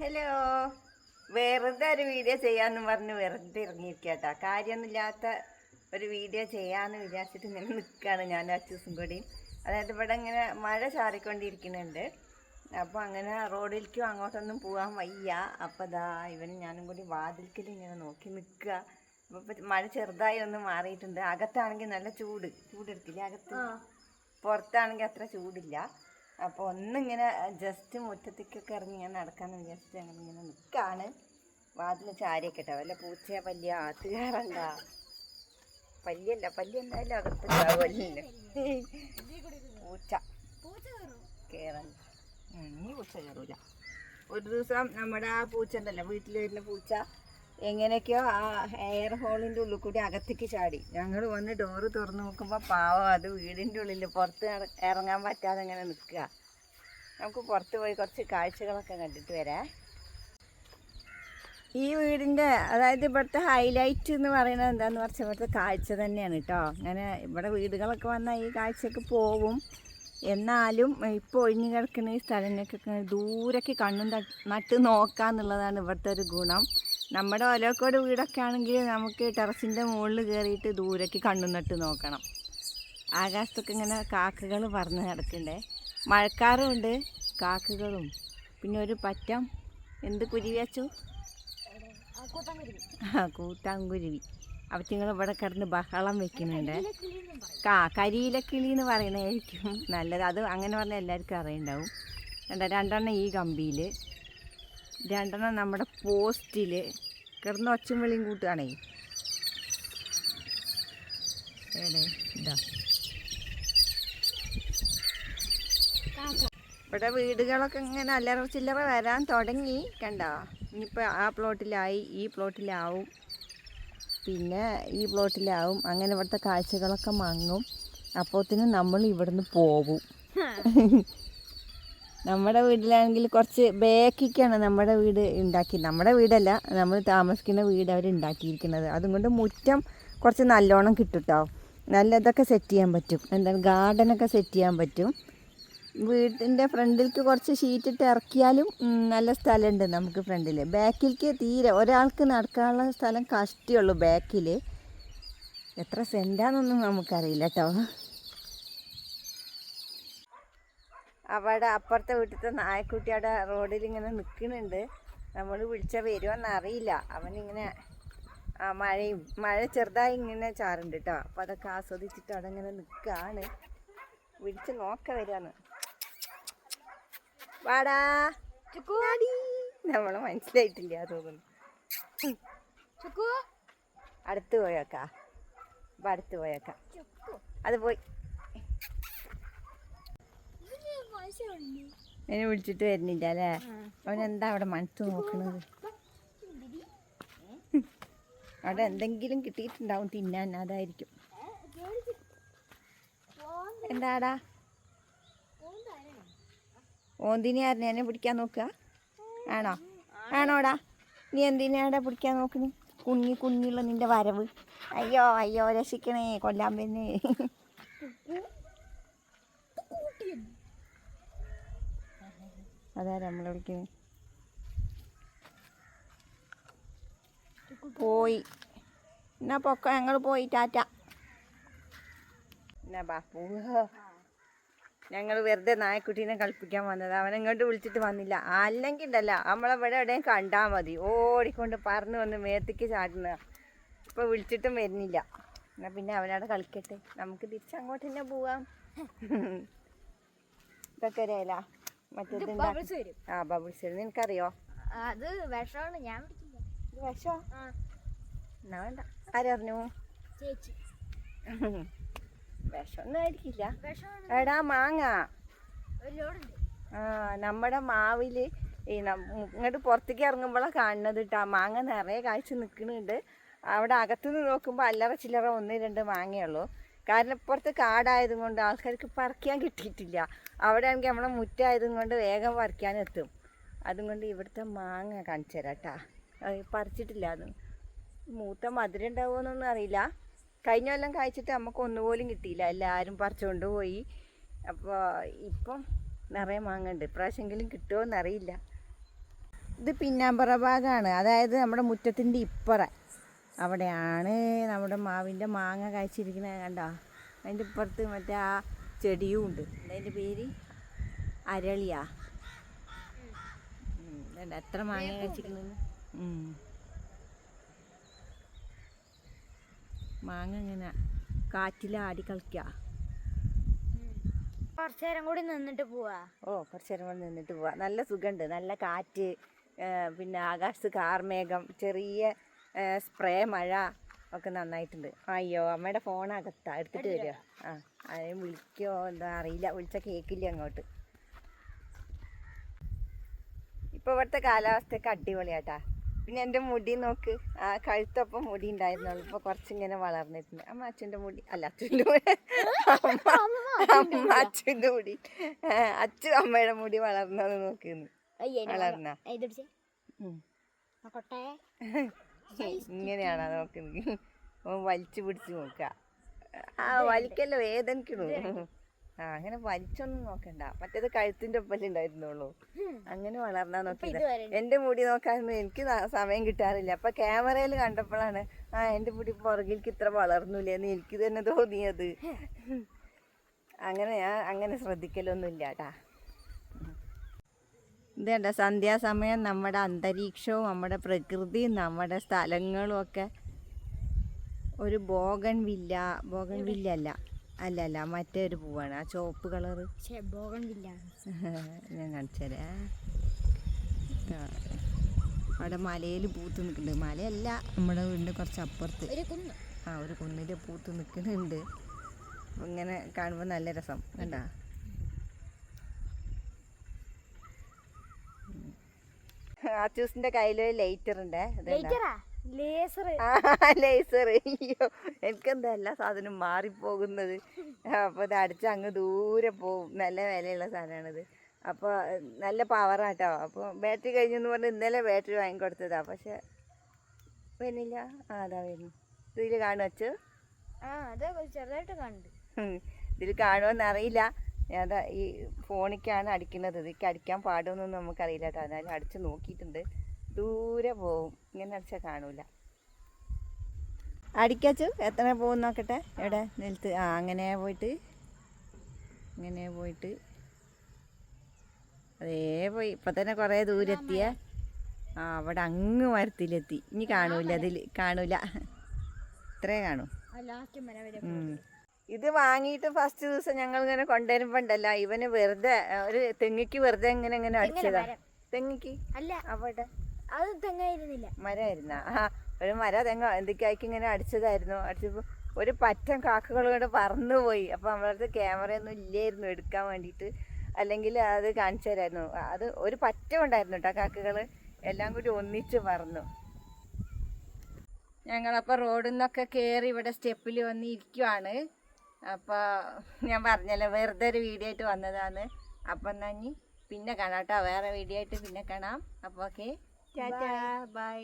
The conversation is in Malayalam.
ഹലോ വെറുതെ ഒരു വീഡിയോ ചെയ്യാന്ന് പറഞ്ഞ് വെറുതെ ഇറങ്ങിയിരിക്കട്ടോ കാര്യമൊന്നുമില്ലാത്ത ഒരു വീഡിയോ ചെയ്യാന്ന് വിചാരിച്ചിട്ട് ഇങ്ങനെ നിൽക്കുകയാണ് ഞാൻ അച്ചൂസും കൂടി. അതായത് ഇവിടെ ഇങ്ങനെ മഴ ചാറിക്കൊണ്ടിരിക്കുന്നുണ്ട്. അപ്പോൾ അങ്ങനെ റോഡിലേക്കും അങ്ങോട്ടൊന്നും പോകാൻ വയ്യ. അപ്പോൾ ദാ ഇവനും ഞാനും കൂടി വാതിൽക്കൽ ഇങ്ങനെ നോക്കി നിൽക്കുക. അപ്പോൾ മഴ ചെറുതായി ഒന്ന് മാറിയിട്ടുണ്ട്. അകത്താണെങ്കിൽ നല്ല ചൂട്. ചൂടെടുക്കില്ല അകത്ത്? പുറത്താണെങ്കിൽ അത്ര ചൂടില്ല. അപ്പോൾ ഒന്നിങ്ങനെ ജസ്റ്റ് മുറ്റത്തേക്കൊക്കെ ഇറങ്ങി ഞാൻ നടക്കാന്ന് വിചാരിച്ചിട്ട് ഞങ്ങൾ ഇങ്ങനെ നിൽക്കാണ് വാതിൽ ചാരിയൊക്കെ വല്ല പൂച്ചയാ പല്ലിയ ആത്ത് കയറണ്ട പല്ലിയല്ല പല്ലി എന്തായാലും അകത്തുണ്ടാവുമല്ലോ. പൂച്ച. കയറണ്ട ഇനി പൂച്ച കയറൂല ഒരു ദിവസം നമ്മുടെ ആ പൂച്ച ഉണ്ടല്ലോ വീട്ടിൽ വരുന്ന പൂച്ച എങ്ങനെയൊക്കെയോ ആ എയർ ഹോളിന്റെ ഉള്ളിൽ കൂടി അകത്തേക്ക് ചാടി. ഞങ്ങൾ വന്ന് ഡോറ് തുറന്നു നോക്കുമ്പോൾ പാവം അത് വീടിന്റെ ഉള്ളിൽ പുറത്ത് ഇറങ്ങാൻ പറ്റാതെ ഇങ്ങനെ നിൽക്കുക. നമുക്ക് പുറത്ത് പോയി കുറച്ച് കാഴ്ചകളൊക്കെ കണ്ടിട്ട് വരാം. ഈ വീടിന്റെ അതായത് ഇവിടുത്തെ ഹൈലൈറ്റ് എന്ന് പറയുന്നത് എന്താണെന്ന് പറഞ്ഞാൽ ഇവിടുത്തെ കാഴ്ച തന്നെയാണ് കേട്ടോ. അങ്ങനെ ഇവിടെ വീടുകളൊക്കെ വന്നാൽ ഈ കാഴ്ചയ്ക്ക് പോവും എന്നാലും ഇപ്പോൾ ഒഴിഞ്ഞു കിടക്കുന്ന ഈ സ്ഥലങ്ങൾക്കൊക്കെ ദൂരേക്ക് കണ്ണും നട്ട് നോക്കാന്നുള്ളതാണ് ഇവിടുത്തെ ഒരു ഗുണം. നമ്മുടെ ഒലക്കോട് വീടൊക്കെ ആണെങ്കിൽ നമുക്ക് ടെറസിന്റെ മുകളിൽ കയറിയിട്ട് ദൂരേക്ക് കണ്ണും നട്ട് നോക്കണം. ആകാശത്തൊക്കെ ഇങ്ങനെ കാക്കകൾ പറന്ന് കിടക്കണ്ടേ മഴക്കാറുമുണ്ട് കാക്കകളും. പിന്നെ ഒരു പറ്റം. എന്ത് കുരുവി വെച്ചു ആ കൂട്ടാങ്കുരുവി അവറ്റിങ്ങൾ ഇവിടെ കിടന്ന് ബഹളം വെക്കുന്നുണ്ട്. കാ കരിയിലക്കിളി എന്ന് പറയുന്നതായിരിക്കും നല്ലത്. അത് അങ്ങനെ പറഞ്ഞാൽ എല്ലാവർക്കും അറിയുണ്ടാവും. രണ്ട രണ്ടെണ്ണം ഈ കമ്പിയിൽ രണ്ടെണ്ണം നമ്മുടെ പോസ്റ്റിൽ കിടന്ന് ഒച്ചും വെളിയും കൂട്ടുകയാണേ ഏടെ ഇതാ. ഇവിടെ വീടുകളൊക്കെ ഇങ്ങനെ അല്ലറ ചില്ലറ വരാൻ തുടങ്ങി കണ്ടോ? ഇനിയിപ്പോൾ ആ പ്ലോട്ടിലായി ഈ പ്ലോട്ടിലാവും. പിന്നെ ഈ പ്ലോട്ടിലാവും. അങ്ങനെ ഇവിടുത്തെ കാഴ്ചകളൊക്കെ മങ്ങും. അപ്പോത്തിന് നമ്മൾ ഇവിടുന്ന് പോകും നമ്മുടെ വീട്ടിലാണെങ്കിൽ കുറച്ച് ബേക്കിക്കാണ് നമ്മുടെ വീട് ഉണ്ടാക്കി നമ്മുടെ വീടല്ല നമ്മൾ താമസിക്കുന്ന വീട് അവർ ഉണ്ടാക്കിയിരിക്കുന്നത്. അതുകൊണ്ട് മുറ്റം കുറച്ച് നല്ലോണം കിട്ടും കേട്ടോ നല്ല ഇതൊക്കെ സെറ്റ് ചെയ്യാൻ പറ്റും. എന്താണ് ഗാർഡനൊക്കെ സെറ്റ് ചെയ്യാൻ പറ്റും. വീട്ടിന്റെ ഫ്രണ്ടിലേക്ക് കുറച്ച് ഷീറ്റ് ഇട്ട് ഇറക്കിയാലും നല്ല സ്ഥലമുണ്ട് നമുക്ക് ഫ്രണ്ടിൽ ബാക്കിലേക്ക് തീരെ ഒരാൾക്ക് നടക്കാനുള്ള സ്ഥലം കഷ്ടിയുള്ളൂ ബാക്കിൽ എത്ര സെന്റാന്നൊന്നും നമുക്കറിയില്ല കേട്ടോ അവിടെ അപ്പുറത്തെ വീട്ടിലത്തെ നായക്കുട്ടി അവിടെ റോഡിൽ ഇങ്ങനെ നിൽക്കുന്നുണ്ട്. നമ്മൾ വിളിച്ചാൽ വരുമെന്ന് അറിയില്ല. അവനിങ്ങനെ ആ മഴയും മഴ ചെറുതായി ഇങ്ങനെ ചാറുണ്ട് കേട്ടോ അപ്പോൾ അതൊക്കെ ആസ്വദിച്ചിട്ട് അവിടെ ഇങ്ങനെ നിൽക്കുകയാണ് വിളിച്ച് നോക്ക വരുവാണ് വാടാ. നമ്മൾ മനസ്സിലായിട്ടില്ല തോന്നുന്നു. അടുത്ത് പോയേക്കാ. അപ്പം അടുത്ത് പോയേക്കാം. അത് പോയി. എന്നെ വിളിച്ചിട്ട് വരുന്നില്ല അല്ലേ? അവൻ എന്താ അവിടെ മനസ്സ് നോക്കണത്? അവിടെ എന്തെങ്കിലും കിട്ടിയിട്ടുണ്ടാവും തിന്നാൻ അതായിരിക്കും. എന്താടാ? ഓന്തിനെ എന്നെ പിടിക്കാൻ നോക്കുക? ആണോ? ആണോടാ? നീ എന്തിനാടാ പിടിക്കാൻ നോക്കുന്നു കുഞ്ഞി കുഞ്ഞിയുള്ള നിന്റെ വരവ്. അയ്യോ അയ്യോ രക്ഷിക്കണേ കൊല്ലാൻ പിന്നെ അതാ നമ്മളെ വിളിക്കുന്നത് പോയി. എന്നാ പൊക്ക ഞങ്ങൾ പോയി. ടാറ്റ. എന്നാ ബാപ്പൂ ഞങ്ങൾ വെറുതെ നായക്കുട്ടീനെ കളിപ്പിക്കാൻ വന്നത്. അവൻ ഇങ്ങോട്ട് വിളിച്ചിട്ട് വന്നില്ല. അല്ലെങ്കിൽ ഉണ്ടല്ല നമ്മളെവിടെ എവിടെയും കണ്ടാൽ മതി. ഓടിക്കൊണ്ട് പറന്ന് വന്ന് മേത്തേക്ക് ചാടുന്ന. ഇപ്പോൾ വിളിച്ചിട്ടും വരുന്നില്ല. എന്നാൽ പിന്നെ അവനവിടെ കളിക്കട്ടെ. നമുക്ക് തിരിച്ചങ്ങോട്ട് തന്നെ പോവാം. ഇതൊക്കെ അറിയാല മറ്റേത് ആ ബബിൾസ് വരും. നിനക്കറിയോ? അത് വിഷമാണ്. ഞാൻ ഇത് വിഷോ? ആ. എന്നാ വേണ്ട. ആരറിഞ്ഞു ചേച്ചി. വിഷമൊന്നും ആയിരിക്കില്ല. എടാ മാങ്ങ. ആ നമ്മുടെ മാവിൽ ഈ ഇങ്ങോട്ട് പുറത്തേക്ക് ഇറങ്ങുമ്പോഴാണ് കാണുന്നത് കേട്ടോ മാങ്ങ നിറയെ കാഴ്ച നിൽക്കുന്നുണ്ട് അവിടെ അകത്തുനിന്ന് നോക്കുമ്പോൾ അല്ലറ ചില്ലറ ഒന്ന് രണ്ട് മാങ്ങയുള്ളൂ കാരണം ഇപ്പുറത്ത് കാടായത് കൊണ്ട് ആൾക്കാർക്ക് പറിക്കാൻ കിട്ടിയിട്ടില്ല. അവിടെ ആണെങ്കിൽ നമ്മളെ മുറ്റായതും കൊണ്ട് വേഗം പറിക്കാൻ എത്തും. അതുകൊണ്ട് ഇവിടുത്തെ മാങ്ങ കാണിച്ചു തരാം കേട്ടാ. പറിച്ചിട്ടില്ല അത്. മൂത്ത മധുരം ഉണ്ടാവുമെന്നൊന്നും അറിയില്ല. കഴിഞ്ഞ കൊല്ലം കഴിച്ചിട്ട് നമുക്ക് ഒന്നുപോലും കിട്ടിയില്ല. എല്ലാവരും പറിച്ചുകൊണ്ട് പോയി. അപ്പോൾ ഇപ്പം നിറയെ മാങ്ങ ഉണ്ട്. ഇപ്രാവശ്യമെങ്കിലും കിട്ടുമോ എന്നറിയില്ല ഇത് പിന്നാമ്പറ ഭാഗമാണ്. അതായത് നമ്മുടെ മുറ്റത്തിന്റെ ഇപ്പറ. അവിടെയാണ് നമ്മുടെ മാവിന്റെ മാങ്ങ കായ്ച്ചിരിക്കുന്നത് കണ്ടോ? അതിന്റെ ഇപ്പുറത്ത് മറ്റേ ആ ചെടിയും ഉണ്ട്. അതിന്റെ പേര് അരളിയാ. എത്ര മാങ്ങ കായ്ച്ചിരിക്കുന്നു മാങ്ങ ഇങ്ങനെ കാറ്റിലാടി കളിക്കുക കുറച്ചു നേരം കൂടി നിന്നിട്ട് പോവാ. ഓ കുറച്ച് നേരം കൂടി നിന്നിട്ട് പോവാ. നല്ല സുഖമുണ്ട്. നല്ല കാറ്റ് പിന്നെ ആകാശത്ത് കാർമേഘം ചെറിയ സ്പ്രേ മഴ ഒക്കെ നന്നായിട്ടുണ്ട്. അയ്യോ അമ്മയുടെ ഫോൺ അകത്താ എടുത്തിട്ട് വരിക ആ ആരെയും വിളിക്കോ എന്താ അറിയില്ല. വിളിച്ച കേക്കില്ല അങ്ങോട്ട്. ഇപ്പൊ ഇവിടുത്തെ കാലാവസ്ഥയൊക്കെ അടിപൊളിയാട്ടാ. പിന്നെ എന്റെ മുടി നോക്ക്. ആ കഴുത്തൊപ്പം മുടി ഉണ്ടായിരുന്നുള്ളൂ. ഇപ്പൊ കുറച്ചിങ്ങനെ വളർന്നിട്ടുണ്ട്. അമ്മ അച്ഛന്റെ മുടി അല്ല അച്ഛന്റെ മുടി. അമ്മ അച്ഛന്റെ മുടി. അച്ഛൻ അമ്മയുടെ മുടി വളർന്നത് നോക്കുന്നു. വളർന്ന. ഇങ്ങനെയാണോ നോക്കുന്നത്. ഓൻ വലിച്ചു പിടിച്ച് നോക്ക ആ വലിക്കല്ലോ വേദനിക്കണു. ആ അങ്ങനെ വലിച്ചൊന്നും നോക്കണ്ട. മറ്റേത് കഴുത്തിന്റെ ഒപ്പം ഉണ്ടായിരുന്നുള്ളൂ. അങ്ങനെ വളർന്നാ നോക്കിയത്. ഇതുവരെ. എന്റെ മുടി നോക്കാനൊന്നും എനിക്ക് സമയം കിട്ടാറില്ല. അപ്പൊ ക്യാമറയിൽ കണ്ടപ്പോഴാണ് ആ എന്റെ മുടി പുറകിലേക്ക് ഇത്ര വളർന്നില്ലേന്ന് എനിക്ക് തന്നെ തോന്നിയത്. അങ്ങനെ ഞാൻ അങ്ങനെ ശ്രദ്ധിക്കലൊന്നും ഇല്ല കേട്ടാ. ഇതേണ്ട. സന്ധ്യാസമയം നമ്മുടെ അന്തരീക്ഷവും നമ്മുടെ പ്രകൃതിയും നമ്മുടെ സ്ഥലങ്ങളും ഒക്കെ ഒരു ബോഗൻ വില്ല ബോഗൻ വില്ല അല്ല. അല്ല അല്ല മറ്റേ ഒരു പൂവാണ്. ആ ചോപ്പ് കളറ്. പക്ഷേ ബോഗൻ വില്ലാണ് ഞാൻ കാണിച്ചുതരാ അവിടെ മലയിൽ പൂത്ത് നിൽക്കുന്നുണ്ട്. മലയല്ല നമ്മുടെ വീടിന്റെ കുറച്ച് അപ്പുറത്ത്. ആ ഒരു കുന്നിൽ പൂത്ത് നിൽക്കുന്നുണ്ട്. ഇങ്ങനെ കാണുമ്പോൾ നല്ല രസം. കണ്ടാ? ആച്ചൂസിന്റെ കയ്യിൽ ലൈറ്റർ ഉണ്ട് ലേസർ അയ്യോ എനിക്കെന്താ എല്ലാ സാധനവും മാറിപ്പോകുന്നത്? അപ്പോൾ ഇത് അടിച്ച് അങ്ങ് ദൂരെ പോവും നല്ല വിലയുള്ള സാധനമാണിത്. അപ്പോൾ നല്ല പവറാട്ടോ അപ്പോൾ ബാറ്ററി കഴിഞ്ഞെന്ന് പറഞ്ഞ് ഇന്നലെ ബാറ്ററി വാങ്ങിക്കൊടുത്തതാ. പക്ഷെ വരുന്നില്ല. ആ അതാ വരുന്നു. ഇതിൽ കാണുവച്ചു ചെറുതായിട്ട് കണ്ടു ഇതിൽ കാണുമെന്ന് ദാ ഈ ഫോണിക്കാണ് അടിക്കുന്നത്. ഇതിക്ക് അടിക്കാൻ പാടുമെന്നൊന്നും നമുക്കറിയില്ല കേട്ടോ. എന്നാലും അടിച്ച് നോക്കിയിട്ടുണ്ട്. ദൂരെ പോവും ഇങ്ങനെ അടിച്ചാൽ കാണൂല. അടിക്കാച്ചു? എത്ര പോകും നോക്കട്ടെ? എവിടെ? നിലത്ത്. ആ അങ്ങനെ പോയിട്ട് അങ്ങനെ പോയിട്ട്. അതേ പോയി. ഇപ്പം തന്നെ കുറേ ദൂരെത്തിയ. ആ അവിടെ അങ്ങ് മരത്തിലെത്തി. ഇനി കാണൂല. അതിൽ കാണൂല. ഇത്രേ കാണൂ. ലാസ്റ്റ് ഉം. ഇത് വാങ്ങിയിട്ട് ഫസ്റ്റ് ദിവസം ഞങ്ങൾ ഇങ്ങനെ കൊണ്ടുവരുമ്പോണ്ടല്ല? ഇവന് വെറുതെ ഒരു തെങ്ങിക്ക് വെറുതെ ഇങ്ങനെ ഇങ്ങനെ അടിച്ചതാ. തെങ്ങിക്ക് അല്ല അവിടെ. അത് തെങ്ങായിരുന്നില്ല. മരമായിരുന്ന? ആ ഒരു മര തെങ്ങ എന്തൊക്കെയായിക്ക് ഇങ്ങനെ അടിച്ചതായിരുന്നു. അടിച്ചപ്പോൾ ഒരു പറ്റം കാക്കകൾ കൊണ്ട് പറന്നുപോയി. അപ്പോൾ നമ്മളടുത്ത് ക്യാമറയൊന്നും ഇല്ലായിരുന്നു എടുക്കാൻ വേണ്ടിയിട്ട്. അല്ലെങ്കിൽ അത് കാണിച്ചു തരായിരുന്നു. അത് ഒരു പറ്റം ഉണ്ടായിരുന്നു കേട്ടോ കാക്കകൾ. എല്ലാം കൂടി ഒന്നിച്ച് പറന്നു. ഞങ്ങളപ്പോൾ റോഡിൽ നിന്നൊക്കെ കയറി ഇവിടെ സ്റ്റെപ്പിൽ വന്ന് ഇരിക്കുവാണ് അപ്പോൾ ഞാൻ പറഞ്ഞല്ലോ വെറുതെ ഒരു വീഡിയോ ആയിട്ട് വന്നതാണ്. അപ്പം എന്നാൽ ഇനി പിന്നെ കാണാം കേട്ടോ. വേറെ വീഡിയോ ആയിട്ട് പിന്നെ കാണാം. അപ്പോൾ ഓക്കെ ടാറ്റാ ബൈ